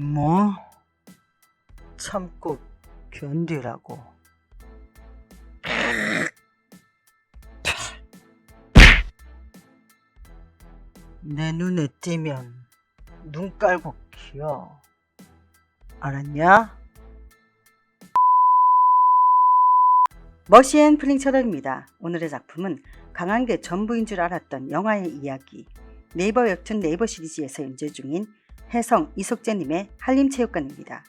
뭐? 참고 견디라고. 내 눈에 띄면 눈 깔고 키워. 알았냐? 머시앤 프링처럼입니다. 오늘의 작품은 강한 게 전부인 줄 알았던 영화의 이야기. 네이버 웹툰 네이버 시리즈에서 연재 중인 혜성 이석재님의 한림체육관입니다.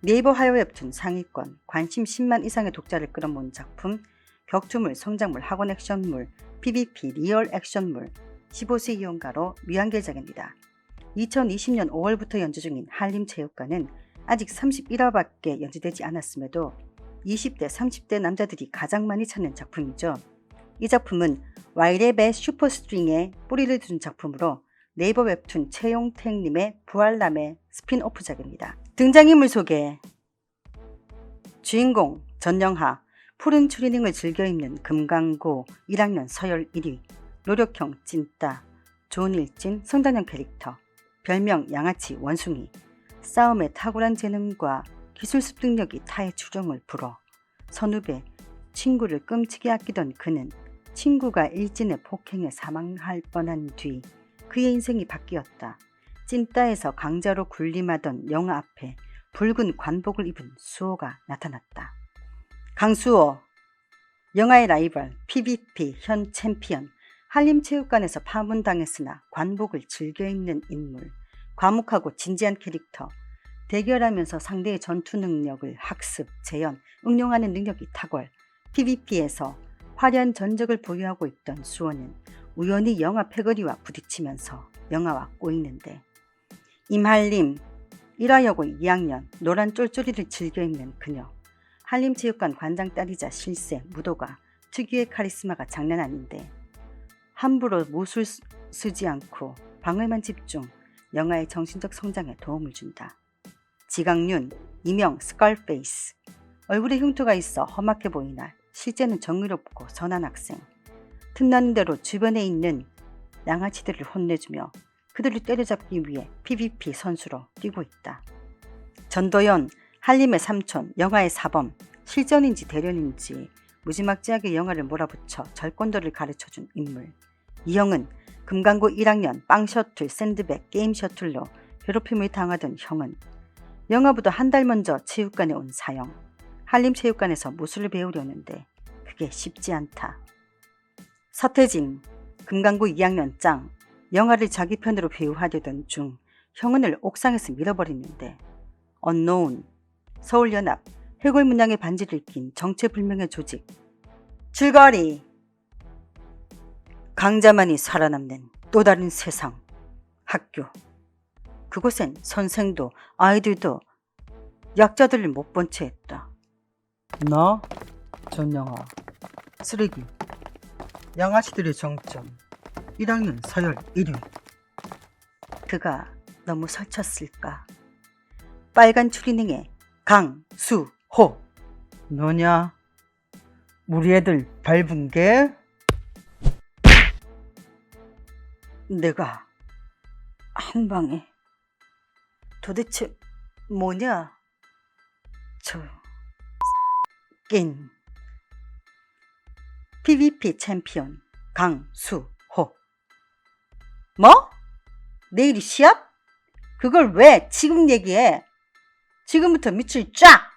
네이버 화요 웹툰 상위권 관심 10만 이상의 독자를 끌어모은 작품 격투물, 성장물, 학원 액션물, PVP, 리얼 액션물, 15세 이용가로 미완결작입니다. 2020년 5월부터 연주 중인 한림체육관은 아직 31화밖에 연주되지 않았음에도 20대, 30대 남자들이 가장 많이 찾는 작품이죠. 이 작품은 와이랩의 슈퍼스트링에 뿌리를 둔 작품으로 네이버 웹툰 최용택님의 부활남의 스핀오프작입니다. 등장인물 소개. 주인공 전영하 푸른 추리닝을 즐겨 입는 금강고 1학년 서열 1위. 노력형 찐따 조은일진 성단형 캐릭터. 별명 양아치 원숭이. 싸움에 탁월한 재능과 기술 습득력이 타의 추종을 불어 선후배 친구를 끔찍이 아끼던 그는 친구가 일진의 폭행에 사망할 뻔한 뒤 그의 인생이 바뀌었다. 찐따에서 강자로 군림하던 영아 앞에 붉은 관복을 입은 수호가 나타났다. 강수호 영화의 라이벌 PVP 현 챔피언 한림체육관에서 파문당했으나 관복을 즐겨 입는 인물 과묵하고 진지한 캐릭터 대결하면서 상대의 전투 능력을 학습, 재현, 응용하는 능력이 탁월 PVP에서 화려한 전적을 보유하고 있던 수호는 우연히 영화 패거리와 부딪히면서 영화와 꼬이는데 임한림 1화여고 2학년 노란 쫄쫄이를 즐겨 입는 그녀 한림체육관 관장 딸이자 실세 무도가 특유의 카리스마가 장난 아닌데 함부로 쓰- 쓰지 않고 방에만 집중 영화의 정신적 성장에 도움을 준다. 지강윤, 이명 스컬페이스 얼굴에 흉터가 있어 험악해 보이나 실제는 정의롭고 선한 학생 틈나는 대로 주변에 있는 양아치들을 혼내주며 그들을 때려잡기 위해 PVP 선수로 뛰고 있다. 전도연, 한림의 삼촌, 영화의 사범, 실전인지 대련인지 무지막지하게 영화를 몰아붙여 절권도를 가르쳐준 인물. 이형은 금강고 1학년 빵 셔틀, 샌드백, 게임 셔틀로 괴롭힘을 당하던 형은 영화보다 한 달 먼저 체육관에 온 사형. 한림체육관에서 무술을 배우려는데 그게 쉽지 않다. 서태진, 금강구 2학년 짱, 영화를 자기 편으로 배우하려던 중 형은을 옥상에서 밀어버리는데 언노운, 서울연합, 해골 문양의 반지를 낀 정체불명의 조직, 줄거리, 강자만이 살아남는 또 다른 세상, 학교. 그곳엔 선생도 아이들도 약자들을 못 본 채 했다. 나 전영아 쓰레기 양아치들의 정점 1학년 서열 1위 그가 너무 설쳤을까. 빨간 추리닝에 강수호. 너냐? 우리 애들 밟은 게? 내가 한 방에 도대체 뭐냐? 저 낀 PVP 챔피언 강수호. 뭐? 내일이 시합? 그걸 왜 지금 얘기해? 지금부터 밑줄 쫙!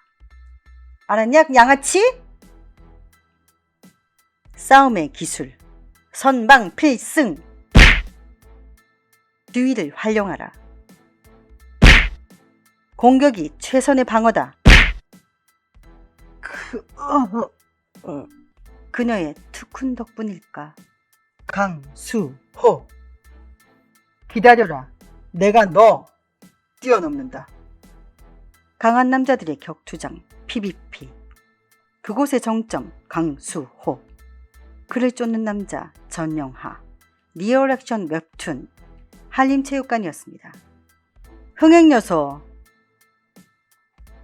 알았냐, 양아치? 싸움의 기술. 선방 필승. 듀위를 활용하라. 공격이 최선의 방어다. 그, 어, 어, 그녀의 특훈 덕분일까? 강수호 기다려라 내가 너 뛰어넘는다 강한 남자들의 격투장 PVP. 그곳의 정점 강수호. 그를 쫓는 남자 전영하. 리얼 액션 웹툰 한림체육관이었습니다. 흥행 요소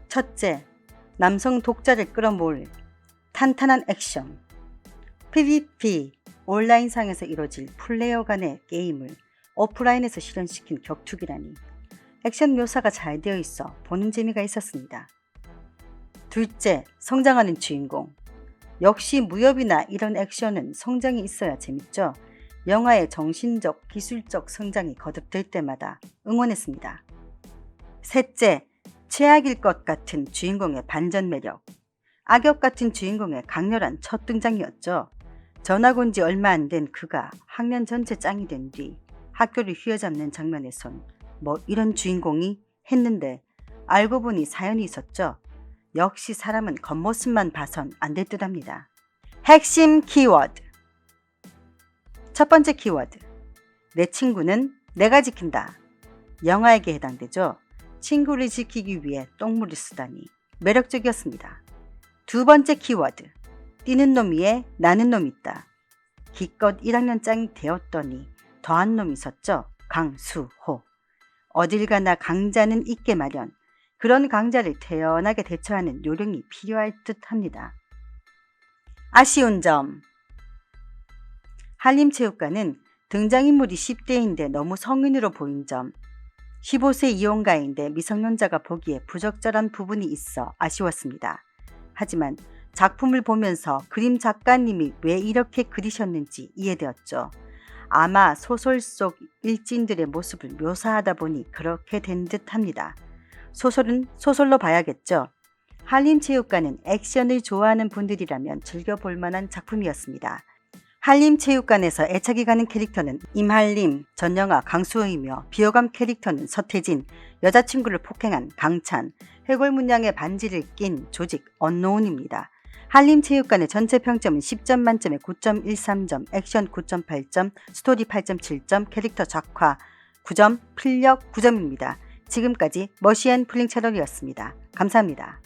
첫째, 남성 독자를 끌어모을 탄탄한 액션. PVP 온라인상에서 이뤄질 플레이어 간의 게임을 오프라인에서 실현시킨 격투기라니 액션 묘사가 잘 되어 있어 보는 재미가 있었습니다. 둘째, 성장하는 주인공. 역시 무협이나 이런 액션은 성장이 있어야 재밌죠. 영화의 정신적, 기술적 성장이 거듭될 때마다 응원했습니다. 셋째, 최악일 것 같은 주인공의 반전 매력. 악역 같은 주인공의 강렬한 첫 등장이었죠. 전학 온 지 얼마 안 된 그가 학년 전체 짱이 된 뒤 학교를 휘어잡는 장면에선 뭐 이런 주인공이 했는데 알고 보니 사연이 있었죠. 역시 사람은 겉모습만 봐선 안 될 듯합니다. 핵심 키워드. 첫 번째 키워드. 내 친구는 내가 지킨다. 영화에게 해당되죠. 친구를 지키기 위해 똥물을 쓰다니 매력적이었습니다. 두 번째 키워드. 뛰는 놈 위에 나는 놈 있다. 기껏 1학년 짱이 되었더니 더한 놈 있었죠. 강수호. 어딜 가나 강자는 있게 마련. 그런 강자를 태연하게 대처하는 요령이 필요할 듯 합니다. 아쉬운 점. 한림체육관은 등장인물이 10대인데 너무 성인으로 보인 점. 15세 이용가인데 미성년자가 보기에 부적절한 부분이 있어 아쉬웠습니다. 하지만 작품을 보면서 그림 작가님이 왜 이렇게 그리셨는지 이해되었죠. 아마 소설 속 일진들의 모습을 묘사하다 보니 그렇게 된 듯 합니다. 소설은 소설로 봐야겠죠. 한림체육관은 액션을 좋아하는 분들이라면 즐겨볼 만한 작품이었습니다. 한림체육관에서 애착이 가는 캐릭터는 임한림, 전영아, 강수호이며 비호감 캐릭터는 서태진, 여자친구를 폭행한 강찬, 해골문양의 반지를 낀 조직 언노운입니다. 한림체육관의 전체 평점은 10점 만점에 9.13점, 액션 9.8점, 스토리 8.7점, 캐릭터 작화 9점, 필력 9점입니다. 지금까지 머시앤 플링 채널이었습니다. 감사합니다.